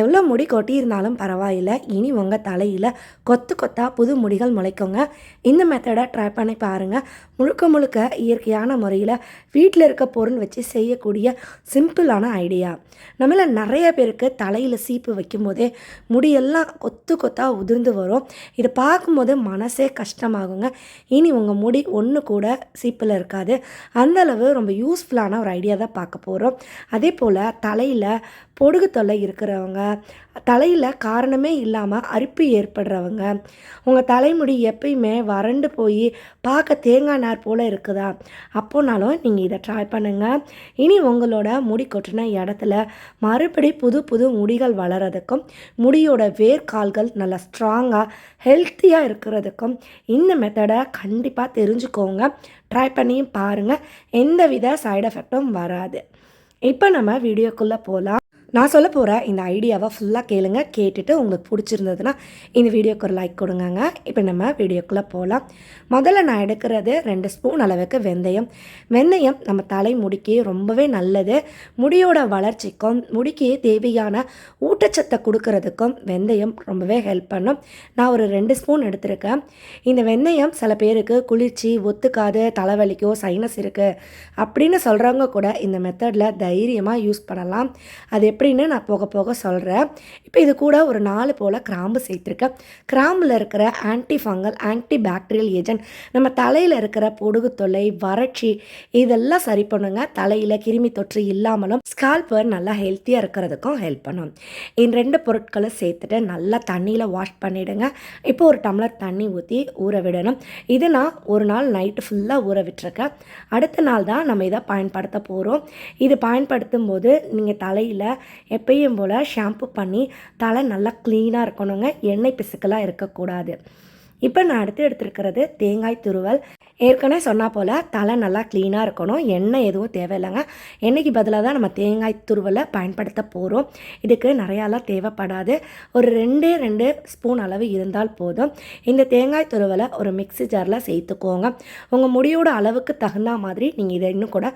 எவ்வளோ முடி கொட்டியிருந்தாலும் பரவாயில்ல. இனி உங்கள் தலையில் கொத்து கொத்தாக புது முடிகள் முளைக்குங்க. இந்த மெத்தடை ட்ரை பண்ணி பாருங்கள் முழுக்க முழுக்க இயற்கையான முறையில் வீட்டில் இருக்க பொருள் வச்சு செய்யக்கூடிய சிம்பிளான ஐடியா நம்மள நிறைய பேருக்கு தலையில் சீப்பு வைக்கும்போதே முடியெல்லாம் கொத்து கொத்தாக உதிர்ந்து வரும். இதை பார்க்கும்போது மனசே கஷ்டமாகுங்க. இனி உங்கள் முடி ஒன்று கூட சீப்பில் இருக்காது. அந்தளவு ரொம்ப யூஸ்ஃபுல்லான ஒரு ஐடியா தான் பார்க்க போகிறோம் அதே போல் தலையில் பொடுகு தொல்லை இருக்கிறவங்க தலையில் காரணமே இல்லாமல் அரிப்பு ஏற்படுறவங்க உங்கள் தலைமுடி எப்பயுமே வறண்டு போய் பார்க்க தேங்காய் நார் போல் இருக்குதா? அப்போனாலும் நீங்கள் இதை ட்ரை பண்ணுங்கள் இனி உங்களோட முடி கொட்டின இடத்துல மறுபடி புது புது முடிகள் வளர்கிறதுக்கும் முடியோட வேர்க்கால்கள் நல்லா ஸ்ட்ராங்காக ஹெல்த்தியாக இருக்கிறதுக்கும் இந்த மெத்தடை கண்டிப்பாக தெரிஞ்சுக்கோங்க. ட்ரை பண்ணியும் பாருங்கள் எந்தவித சைடு எஃபெக்டும் வராது. இப்போ நம்ம வீடியோக்குள்ளே போகலாம் நான் சொல்ல போகிற இந்த ஐடியாவை ஃபுல்லாக கேளுங்க கேட்டுட்டு உங்களுக்கு பிடிச்சிருந்ததுன்னா இந்த வீடியோக்கு ஒரு லைக் கொடுங்கங்க. இப்போ நம்ம வீடியோக்குள்ளே போகலாம் முதல்ல நான் எடுக்கிறது ரெண்டு ஸ்பூன் அளவுக்கு வெந்தயம். வெந்தயம் நம்ம தலை முடிக்கு ரொம்பவே நல்லது. முடியோட வளர்ச்சிக்கும் முடிக்கு தேவையான ஊட்டச்சத்தை கொடுக்கறதுக்கும் வெந்தயம் ரொம்பவே ஹெல்ப் பண்ணும். நான் ஒரு ரெண்டு ஸ்பூன் எடுத்திருக்கேன். இந்த வெந்தயம் சில பேருக்கு குளிர்ச்சி ஒத்துக்காது தலைவலிக்கோ சைனஸ் இருக்குது அப்படின்னு சொல்கிறவங்க கூட இந்த மெத்தடில் தைரியமாக யூஸ் பண்ணலாம். அது எப்படி எப்படின்னு நான் போக போக சொல்கிறேன் இப்போ இது கூட ஒரு நாலு போல் கிராம்பு சேர்த்துருக்கேன். கிராம்பில் இருக்கிற anti fungal anti bacterial agent நம்ம தலையில் இருக்கிற பொடுகு தொல்லை வறட்சி இதெல்லாம் சரி பண்ணுங்க. தலையில் கிருமி தொற்று இல்லாமலும் ஸ்கால்பர் நல்லா ஹெல்த்தியாக இருக்கிறதுக்கும் ஹெல்ப் பண்ணும். இந்த ரெண்டு பொருட்களை சேர்த்துட்டு நல்லா தண்ணியில் வாஷ் பண்ணிவிடுங்க இப்போ ஒரு டம்ளர் தண்ணி ஊற்றி ஊற விடணும். இது நான் ஒரு நாள் நைட்டு ஃபுல்லாக ஊற விட்டுருக்கேன். அடுத்த நாள் தான் நம்ம இதை பயன்படுத்த போகிறோம் இது பயன்படுத்தும் போது நீங்கள் தலையில் எப்பயும் போல் ஷாம்பு பண்ணி தலை நல்லா க்ளீனாக இருக்கணுங்க. எண்ணெய் பிசுக்கெல்லாம் இருக்கக்கூடாது. இப்போ நான் அடுத்து எடுத்துருக்கிறது தேங்காய் துருவல். ஏற்கனவே சொன்னால் போல் தலை நல்லா க்ளீனாக இருக்கணும் எண்ணெய் எதுவும் தேவையில்லைங்க. எண்ணெய்க்கு பதிலாக தான் நம்ம தேங்காய் துருவலை பயன்படுத்த போகிறோம் இதுக்கு நிறையாலாம் தேவைப்படாது. ஒரு ரெண்டு ரெண்டு ஸ்பூன் அளவு இருந்தால் போதும். இந்த தேங்காய் துருவலை ஒரு மிக்ஸி ஜாரில் சேர்த்துக்கோங்க. உங்கள் முடியோட அளவுக்கு தகுந்த மாதிரி நீங்கள் இதை இன்னும் கூட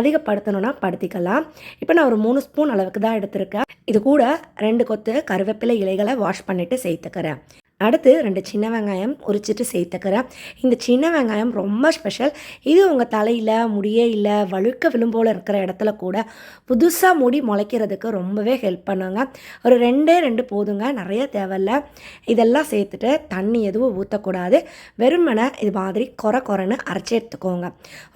அதிகப்படுத்தணும்னா படுத்திக்கலாம். இப்போ நான் ஒரு மூணு ஸ்பூன் அளவுக்கு தான் எடுத்திருக்கேன். இது கூட ரெண்டு கொத்து கருவேப்பிலை இலைகளை வாஷ் பண்ணிவிட்டு சேர்த்துக்கிறேன். அடுத்து ரெண்டு சின்ன வெங்காயம் உரிச்சிட்டு சேர்த்துக்கிறேன். இந்த சின்ன வெங்காயம் ரொம்ப ஸ்பெஷல் இது உங்கள் தலையில் முடியே இல்லை வழுக்க விளிம்போல் இருக்கிற இடத்துல கூட புதுசாக முடி முளைக்கிறதுக்கு ரொம்பவே ஹெல்ப் பண்ணுங்க. ஒரு ரெண்டே ரெண்டு போதுங்க நிறைய தேவையில்ல. இதெல்லாம் சேர்த்துட்டு தண்ணி எதுவும் ஊற்றக்கூடாது வெறுமனை இது மாதிரி குறை குறைன்னு அரைச்சி எடுத்துக்கோங்க.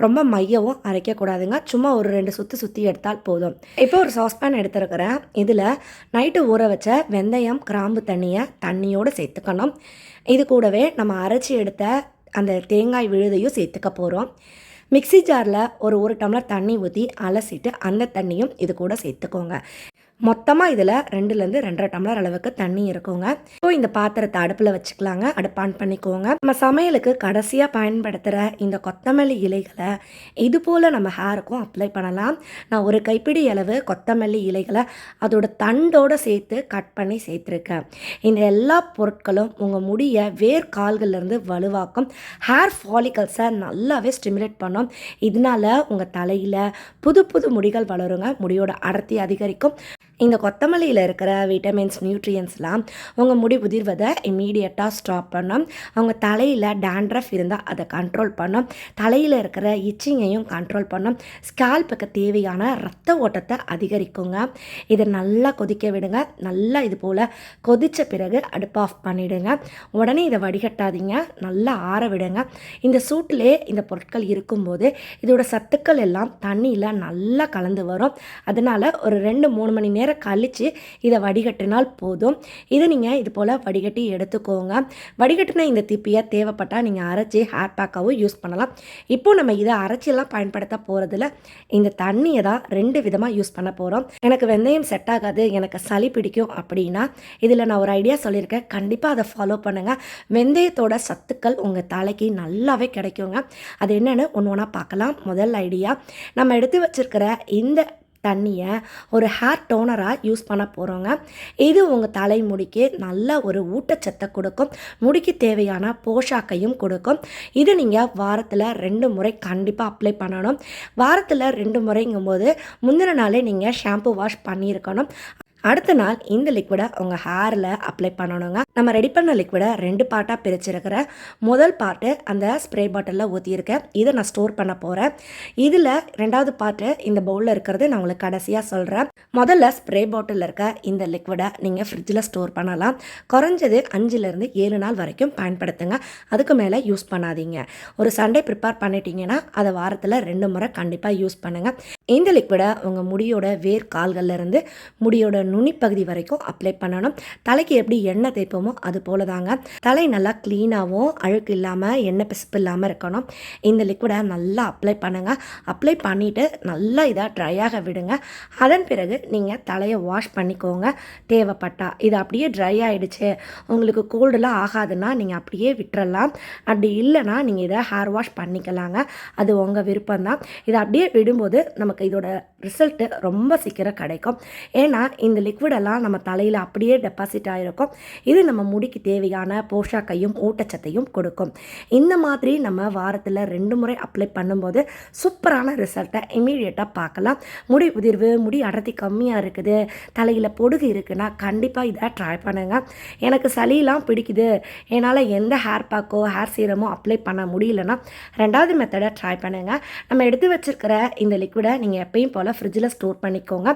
ரொம்ப மையவும் அரைக்கக்கூடாதுங்க சும்மா ஒரு ரெண்டு சுற்றி சுற்றி எடுத்தால் போதும். இப்போ ஒரு சாஸ்பேன் எடுத்துருக்கிறேன். இதில் நைட்டு ஊற வச்ச வெந்தயம் கிராம்பு தண்ணியை தண்ணியோடு சேர்த்துக்கணும். இது கூடவே நம்ம அரைச்சி எடுத்த அந்த தேங்காய் விழுதையும் சேர்த்துக்க போகிறோம் மிக்ஸி ஜாரில் ஒரு ஒரு டம்ளர் தண்ணி ஊற்றி அலசிட்டு அந்த தண்ணியும் இது கூட சேர்த்துக்கோங்க. மொத்தமாக இதில் ரெண்டுலேருந்து ரெண்டரை டம்ளர் அளவுக்கு தண்ணி இருக்குங்க. இப்போ இந்த பாத்திரத்தை அடுப்பில் வச்சுக்கலாங்க. அடுப்பு ஆன் பண்ணிக்கோங்க. நம்ம சமையலுக்கு கடைசியாக பயன்படுத்துகிற இந்த கொத்தமல்லி இலைகளை இது போல் நம்ம ஹேருக்கும் அப்ளை பண்ணலாம். நான் ஒரு கைப்பிடி அளவு கொத்தமல்லி இலைகளை அதோட தண்டோடு சேர்த்து கட் பண்ணி சேர்த்துருக்கேன். இந்த எல்லா பொருட்களும் உங்கள் முடியை வேர் கால்கள்லேருந்து வலுவாக்கும். ஹேர் ஃபாலிகல்ஸை நல்லாவே ஸ்டிமுலேட் பண்ணும். இதனால உங்கள் தலையில் புது புது முடிகள் வளருங்க. முடியோட அடர்த்தி அதிகரிக்கும். இந்த கொத்தமல்லியில் இருக்கிற விட்டமின்ஸ் நியூட்ரியன்ஸ்லாம் உங்கள் முடி உதிர்வதை இம்மீடியட்டாக ஸ்டாப் பண்ணும். அவங்க தலையில் டேண்ட்ரஃப் இருந்தால் அதை கண்ட்ரோல் பண்ணும். தலையில் இருக்கிற இச்சிங்கையும் கண்ட்ரோல் பண்ணும். ஸ்கால்புக்கு தேவையான ரத்த ஓட்டத்தை அதிகரிக்குங்க. இதை நல்லா கொதிக்க விடுங்க. நல்லா இது போல் கொதித்த பிறகு அடுப்பு ஆஃப் பண்ணிவிடுங்க உடனே இதை வடிகட்டாதீங்க. நல்லா ஆற விடுங்க. இந்த சூட்டிலே இந்த பொருட்கள் இருக்கும்போது இதோட சத்துக்கள் எல்லாம் தண்ணியில் நல்லா கலந்து வரும். அதனால் ஒரு ரெண்டு மூணு மணி நேரம் கழித்து இதை வடிகட்டினால் போதும். இதை நீங்கள் இது போல் வடிகட்டி எடுத்துக்கோங்க. வடிகட்டின இந்த திப்பியை தேவைப்பட்டால் நீங்கள் அரைச்சி ஹேர் பேக்காகவும் யூஸ் பண்ணலாம். இப்போ நம்ம இதை அரைச்சியெல்லாம் பயன்படுத்த போகிறதுல இந்த தண்ணியை தான் ரெண்டு விதமாக யூஸ் பண்ண போகிறோம் எனக்கு வெந்தயம் செட் ஆகாது எனக்கு சளி பிடிக்கும் அப்படின்னா இதில் நான் ஒரு ஐடியா சொல்லியிருக்கேன். கண்டிப்பாக அதை ஃபாலோ பண்ணுங்கள் வெந்தயத்தோட சத்துக்கள் உங்கள் தலைக்கு நல்லாவே கிடைக்குங்க. அது என்னென்னு ஒன்று ஒன்றா பார்க்கலாம். முதல் ஐடியா நம்ம எடுத்து வச்சிருக்கிற இந்த தண்ணியை ஒரு ஹேர் டோனராக யூஸ் பண்ண போகிறோங்க இது உங்கள் தலைமுடிக்கு நல்ல ஒரு ஊட்டச்சத்தை கொடுக்கும். முடிக்கு தேவையான போஷாக்கையும் கொடுக்கும். இது நீங்கள் வாரத்தில் ரெண்டு முறை கண்டிப்பாக அப்ளை பண்ணணும். வாரத்தில் ரெண்டு முறைங்கும்போது முந்தின நாளே நீங்கள் ஷாம்பு வாஷ் பண்ணியிருக்கணும். அடுத்த நாள் இந்த லிக்விடை உங்கள் ஹேரில் அப்ளை பண்ணணுங்க. நம்ம ரெடி பண்ண லிக்விடை ரெண்டு பார்ட்டாக பிரிச்சிருக்கிற. முதல் பார்ட்டு அந்த ஸ்ப்ரே பாட்டிலில் ஊற்றியிருக்கேன் இதை நான் ஸ்டோர் பண்ண போகிறேன் இதில் ரெண்டாவது பார்ட்டு இந்த பவுலில் இருக்கிறது நான் உங்களுக்கு கடைசியாக சொல்கிறேன் முதல்ல ஸ்ப்ரே பாட்டிலில் இருக்க இந்த லிக்விடை நீங்கள் ஃப்ரிட்ஜில் ஸ்டோர் பண்ணலாம். குறைஞ்சது அஞ்சுலேருந்து ஏழு நாள் வரைக்கும் பயன்படுத்துங்க. அதுக்கு மேலே யூஸ் பண்ணாதீங்க. ஒரு சண்டே ப்ரிப்பேர் பண்ணிட்டீங்கன்னா அதை வாரத்தில் ரெண்டு முறை கண்டிப்பாக யூஸ் பண்ணுங்கள் இந்த லிக்விடை உங்கள் முடியோட வேர் கால்கள்லேருந்து முடியோட நுனிப்பகுதி வரைக்கும் அப்ளை பண்ணணும். தலைக்கு எப்படி எண்ணெய் தேய்ப்போமோ அது போல தாங்க தலை நல்லா க்ளீனாகவும் அழுக்கு இல்லாமல் எண்ணெய் பிசுப்பு இல்லாமல் இருக்கணும். இந்த லிக்விடை நல்லா அப்ளை பண்ணுங்கள் அப்ளை பண்ணிவிட்டு நல்லா இதாக ட்ரை ஆக விடுங்க. அதன் பிறகு நீங்கள் தலையை வாஷ் பண்ணிக்கோங்க. தேவைப்பட்டா இது அப்படியே ட்ரை ஆகிடுச்சு உங்களுக்கு கோல்டெலாம் ஆகாதுன்னா நீங்கள் அப்படியே விட்டுறலாம். அப்படி இல்லைன்னா நீங்கள் இதை ஹேர் வாஷ் பண்ணிக்கலாங்க. அது உங்கள் விருப்பம் தான் இதை அப்படியே விடும்போது நமக்கு இதோட ரிசல்ட்டு ரொம்ப சீக்கிரம் கிடைக்கும். ஏன்னா இந்த லிக்விடெல்லாம் நம்ம தலையில் அப்படியே டெபாசிட் ஆகிருக்கும் இது நம்ம முடிக்கு தேவையான போஷாக்கையும் ஊட்டச்சத்தையும் கொடுக்கும். இந்த மாதிரி நம்ம வாரத்தில் ரெண்டு முறை அப்ளை பண்ணும்போது சூப்பரான ரிசல்ட்டை இமீடியட்டாக பார்க்கலாம். முடி உதிர்வு முடி அடர்த்தி கம்மியாக இருக்குது. தலையில் பொடுகு இருக்குன்னா கண்டிப்பாக இதை ட்ரை பண்ணுங்கள் எனக்கு சளியெல்லாம் பிடிக்குது. என்னால் எந்த ஹேர் பேக்கோ ஹேர் சீரமோ அப்ளை பண்ண முடியலன்னா ரெண்டாவது மெத்தடை ட்ரை பண்ணுங்கள் நம்ம எடுத்து வச்சுருக்கிற இந்த லிக்விடை நீங்கள் எப்பயும் போல் ஃப்ரிட்ஜில் ஸ்டோர் பண்ணிக்கோங்க.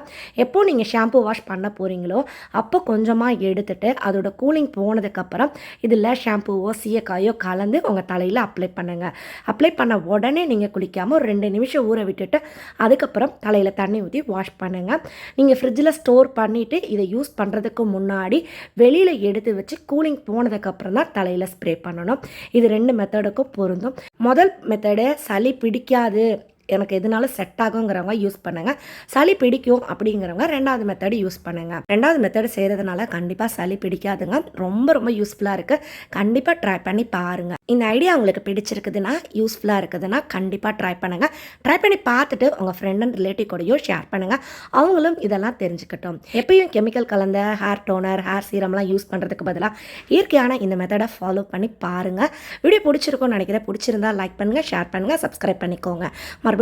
எப்போது நீங்கள் ஷாம்பு வாஷ் பண்ண போகிறீங்களோ அப்போ கொஞ்சமாக எடுத்துகிட்டு அதோட கூலிங் போனதுக்கப்புறம் இதில் ஷாம்புவோ சீயக்காயோ கலந்து உங்கள் தலையில் அப்ளை பண்ணுங்கள் அப்ளை பண்ண உடனே நீங்கள் குளிக்காமல் ஒரு ரெண்டு நிமிஷம் ஊற விட்டுட்டு அதுக்கப்புறம் தலையில் தண்ணி ஊற்றி வாஷ் பண்ணுங்கள் நீங்கள் ஃப்ரிட்ஜில் ஸ்டோர் பண்ணிவிட்டு இதை யூஸ் பண்ணுறதுக்கு முன்னாடி வெளியில் எடுத்து வச்சு கூலிங் போனதுக்கப்புறம் தான் தலையில் ஸ்ப்ரே பண்ணணும். இது ரெண்டு மெத்தடுக்கும் பொருந்தும். முதல் மெத்தடு சளி பிடிக்காது எனக்கு எதுனாலும் செட் ஆகுங்கிறவங்க யூஸ் பண்ணுங்கள் சளி பிடிக்கும் அப்படிங்கிறவங்க ரெண்டாவது மெத்தடு யூஸ் பண்ணுங்கள் ரெண்டாவது மெத்தடு செய்கிறதுனால கண்டிப்பாக சளி பிடிக்காதுங்க. ரொம்ப ரொம்ப யூஸ்ஃபுல்லாக இருக்குது கண்டிப்பாக ட்ரை பண்ணி பாருங்கள் இந்த ஐடியா உங்களுக்கு பிடிச்சிருக்குதுன்னா யூஸ்ஃபுல்லாக இருக்குதுன்னா கண்டிப்பாக ட்ரை பண்ணுங்கள் ட்ரை பண்ணி பார்த்துட்டு உங்கள் ஃப்ரெண்ட் அண்ட் ரிலேட்டிவ் கூடயும் ஷேர் பண்ணுங்கள் அவங்களும் இதெல்லாம் தெரிஞ்சுக்கட்டும். எப்பயும் கெமிக்கல் கலந்த ஹேர் டோனர் ஹேர் சீரம்லாம் யூஸ் பண்ணுறதுக்கு பதிலாக இயற்கையான இந்த மெத்தடை ஃபாலோ பண்ணி பாருங்கள் வீடியோ பிடிச்சிருக்கும்னு நினைக்கிறேன். பிடிச்சிருந்தா லைக் பண்ணுங்கள் ஷேர் பண்ணுங்கள் சப்ஸ்கிரைப் பண்ணிக்கோங்க. மறுபடியும்